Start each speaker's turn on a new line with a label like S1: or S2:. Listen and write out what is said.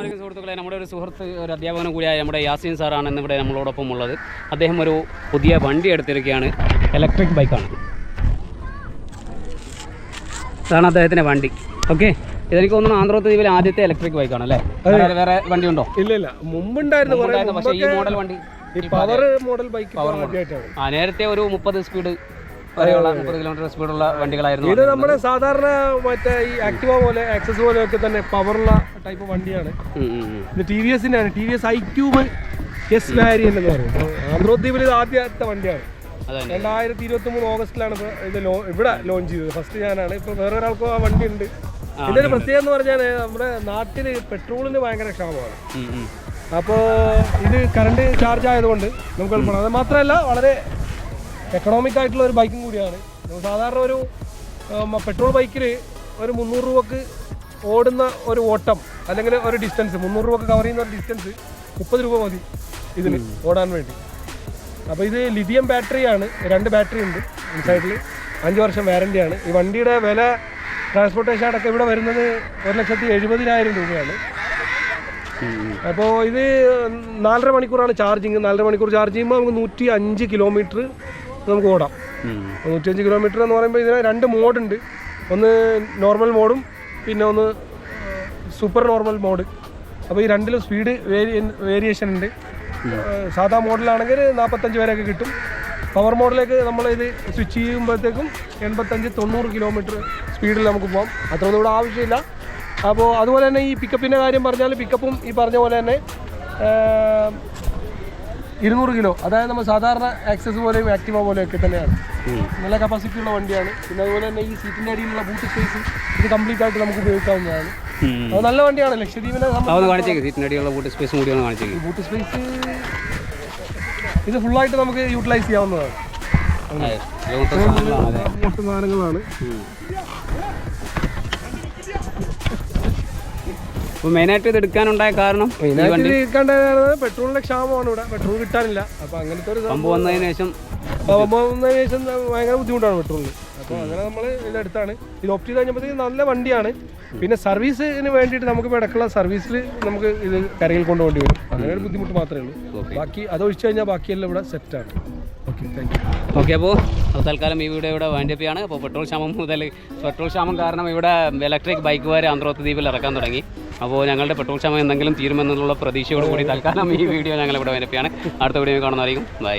S1: അസ്സാം സുഹൃത്തുക്കളെ നമ്മുടെ ഒരു സുഹൃത്ത് ഒരു അധ്യാപകനും കൂടിയായ നമ്മുടെ യാസീൻ സാറാണ് ഇന്നിവിടെ നമ്മളോടൊപ്പം ഉള്ളത്. അദ്ദേഹം ഒരു പുതിയ വണ്ടി എടുത്തിരിക്കുകയാണ്. ഇലക്ട്രിക് ബൈക്കാണ് ഇതാണ് അദ്ദേഹത്തിന്റെ വണ്ടി. ഓക്കെ ഇതെനിക്ക് തോന്നുന്നു ആന്ധ്രോത്ത് ആദ്യത്തെ ഇലക്ട്രിക് ബൈക്കാണ് അല്ലേ? വേറെ വണ്ടി ഉണ്ടോ
S2: ഇല്ല ഇല്ല. മുമ്പുണ്ടായിരുന്നു.
S1: പക്ഷേ ഈ മോഡൽ വണ്ടി
S2: പവർ മോഡൽ ബൈക്ക്
S1: ആ നേരത്തെ ഒരു മുപ്പത് സ്പീഡ് വരെയുള്ള മുപ്പത് കിലോമീറ്റർ സ്പീഡുള്ള വണ്ടികളായിരുന്നു
S2: ഇത് നമ്മുടെ സാധാരണ മറ്റേ ഈ ആക്ടിവ പോലെ ആക്സസ് പോലെ ഒക്കെ തന്നെ പവറുള്ള ടൈപ്പ് വണ്ടിയാണ്. ഇത് ടി വി എസിന്റെ ആണ് T V S I cube S variant എന്ന് പറയും. ആന്ധ്രോദ്വീപിൽ ഇത് ആദ്യത്തെ വണ്ടിയാണ്. രണ്ടായിരത്തി ഇരുപത്തി മൂന്ന് ഓഗസ്റ്റിലാണ് ഇത് ഇവിടെ ലോഞ്ച് ചെയ്തത്. ഫസ്റ്റ് ഞാനാണ്. ഇപ്പൊ വേറെ ഒരാൾക്കും ആ വണ്ടി ഉണ്ട്. ഇതിന്റെ ഒരു പ്രത്യേകത എന്ന് പറഞ്ഞാൽ നമ്മുടെ നാട്ടിൽ പെട്രോളിന് ഭയങ്കര ക്ഷാമമാണ്. അപ്പോൾ ഇത് കറണ്ട് ചാർജ് ആയതുകൊണ്ട് നമുക്ക് എളുപ്പമാണ്. അത് മാത്രമല്ല വളരെ എക്കണോമിക് ആയിട്ടുള്ള ഒരു ബൈക്കും കൂടിയാണ്. നമ്മൾ സാധാരണ ഒരു പെട്രോൾ ബൈക്കിൽ ഒരു മുന്നൂറ് രൂപക്ക് ഓടുന്ന ഒരു ഓട്ടം അല്ലെങ്കിൽ ഒരു ഡിസ്റ്റൻസ് മുന്നൂറ് രൂപക്ക് കവർ ചെയ്യുന്ന ഒരു ഡിസ്റ്റൻസ് മുപ്പത് രൂപ മതി ഇതിന് ഓടാൻ വേണ്ടി. അപ്പോൾ ഇത് ലിഥിയം ബാറ്ററിയാണ് രണ്ട് ബാറ്ററി ഉണ്ട് ഇൻസൈഡിൽ അഞ്ച് വർഷം വാറണ്ടിയാണ് ഈ വണ്ടിയുടെ വില ട്രാൻസ്പോർട്ടേഷൻ അടക്കം ഇവിടെ വരുന്നത് ഒരു ലക്ഷത്തി എഴുപതിനായിരം രൂപയാണ്. അപ്പോൾ ഇത് നാലര മണിക്കൂറാണ് ചാർജിങ് നാലര മണിക്കൂർ ചാർജ് ചെയ്യുമ്പോൾ നമുക്ക് നൂറ്റി അഞ്ച് കിലോമീറ്റർ നമുക്ക് ഓടാം. നൂറ്റിയഞ്ച് കിലോമീറ്റർ എന്ന് പറയുമ്പോൾ ഇതിന് രണ്ട് മോഡുണ്ട് ഒന്ന് നോർമൽ മോഡും പിന്നെ ഒന്ന് സൂപ്പർ നോർമൽ മോഡ് അപ്പോൾ ഈ രണ്ടിലും സ്പീഡ് വേരിയേഷൻ ഉണ്ട്. സാധാ മോഡലാണെങ്കിൽ നാൽപ്പത്തഞ്ച് വരെയൊക്കെ കിട്ടും. പവർ മോഡലേക്ക് നമ്മൾ ഇത് സ്വിച്ച് ചെയ്യുമ്പോഴത്തേക്കും എൺപത്തഞ്ച് തൊണ്ണൂറ് കിലോമീറ്റർ സ്പീഡിൽ നമുക്ക് പോകാം അത്രയൊന്നും ഇവിടെ ആവശ്യമില്ല. അപ്പോൾ അതുപോലെ തന്നെ ഈ പിക്കപ്പിന്റെ കാര്യം പറഞ്ഞാൽ പിക്കപ്പും ഈ പറഞ്ഞ പോലെ തന്നെ ഇരുന്നൂറ് കിലോ. അതായത് നമ്മൾ സാധാരണ ആക്സസ് പോലെയും ആക്ടിവ പോലെയൊക്കെ തന്നെയാണ്. നല്ല കപ്പാസിറ്റി ഉള്ള വണ്ടിയാണ്. പിന്നെ അതുപോലെ തന്നെ ഈ സീറ്റിന്റെ അടിയിലുള്ള ബൂട്ട് സ്പേസ് ഇത് കംപ്ലീറ്റ് ആയിട്ട് നമുക്ക് ഉപയോഗിക്കാവുന്നതാണ്. അത് നല്ല വണ്ടിയാണ്. ലക്ഷദ്വീപിനെ
S1: കാണിച്ചേക്ക്. സീറ്റിന്റെ അടിയുള്ള ബൂട്ട് സ്പേസ് കൂടി ഒന്ന് കാണിച്ചേക്ക്.
S2: ബൂട്ട് സ്പേസ് ഇത് ഫുള്ളായിട്ട് നമുക്ക് യൂട്ടിലൈസ് ചെയ്യാവുന്നതാണ്.
S1: സാധനങ്ങളാണ്. അപ്പോൾ മെയിനായിട്ട് ഇത് എടുക്കാനുണ്ടായ കാരണം
S2: പെട്രോളിന്റെ ക്ഷാമമാണ് ഇവിടെ. പെട്രോൾ കിട്ടാനില്ല അപ്പൊ അങ്ങനത്തെ ഒരു
S1: സംഭവം വന്നതിന് ശേഷം
S2: വന്നതിന് ശേഷം ഭയങ്കര ബുദ്ധിമുട്ടാണ് പെട്രോളിന്. അപ്പോൾ അങ്ങനെ നമ്മൾ അടുത്താണ്. ഇത് ഓപ്റ്റ് ചെയ്ത് കഴിഞ്ഞപ്പോഴത്തേക്ക് നല്ല വണ്ടിയാണ്. പിന്നെ സർവീസിന് വേണ്ടിയിട്ട് നമുക്ക് ഇടക്കുള്ള സർവീസിൽ നമുക്ക് ഇത് കരയിൽ കൊണ്ടുപോകേണ്ടി വരും. അങ്ങനെ ഒരു ബുദ്ധിമുട്ട് മാത്രമേ ഉള്ളൂ. ബാക്കി അത് ഒഴിച്ചു കഴിഞ്ഞാൽ ബാക്കിയെല്ലാം ഇവിടെ സെറ്റാണ് ഓക്കെ താങ്ക് യു
S1: ഓക്കെ അപ്പോൾ തൽക്കാലം ഈ വീഡിയോ ഇവിടെ വൈൻഡപ്പ് ആണ് അപ്പോൾ പെട്രോൾ ക്ഷാമം മുതൽ പെട്രോൾ ക്ഷാമം കാരണം ഇവിടെ ഇലക്ട്രിക് ബൈക്ക് വരെ ആന്ധ്രോത്ത് ദ്വീപിൽ ഇറക്കാൻ തുടങ്ങി. അപ്പോൾ ഞങ്ങളുടെ പെട്രോൾ ക്ഷാമം എന്തെങ്കിലും തീരുമെന്നുള്ള പ്രതീക്ഷയോടുകൂടി തൽക്കാലം ഈ വീഡിയോ ഞങ്ങൾ ഇവിടെ വരപ്പിയാണ് അടുത്ത വീഡിയോ കാണുന്നതായിരിക്കും. ബൈ.